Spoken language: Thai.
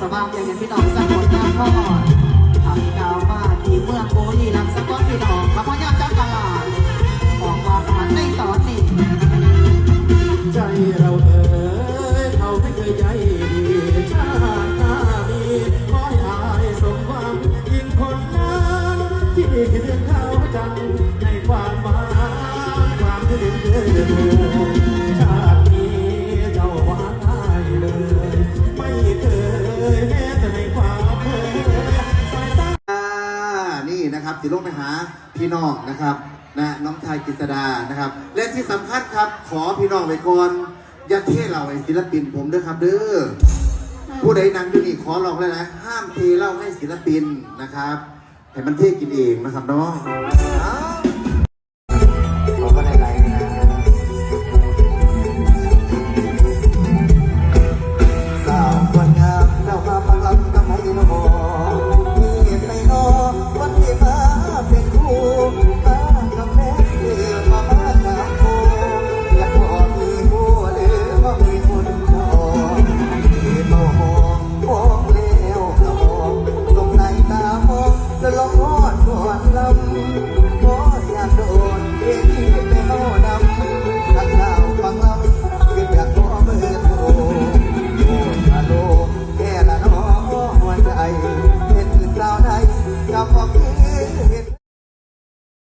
พี่น้องสบายใจกันพี่น้องสักคนงานพ่อทำดาวมาที่เมืองโบลีรัมย์สกอตพี่น้องขบวนยามจากตลาดออกมาผ่านในตอนนี้ ใจเราเอ่ยเขาไม่เคยใยดีชาติหน้ามีขอให้อายสมหวังยิ่งคนนั้นที่คิดถึงเขาจังในความหมายความที่ดินเคยเดิน สิลงไปหาพี่น้องนะครับนะน้องชายกฤษดานะครับ และที่สำคัญครับ ขอพี่น้องไปก่อนอย่าเทเหล่าไอ้ศิลปินผมด้วยครับเด้อผู้ใดนั่งอยู่นี่ขอลองเลยนะห้ามเทเหล่าให้ศิลปินนะครับให้มันเทกินเองนะครับเนาะอ้า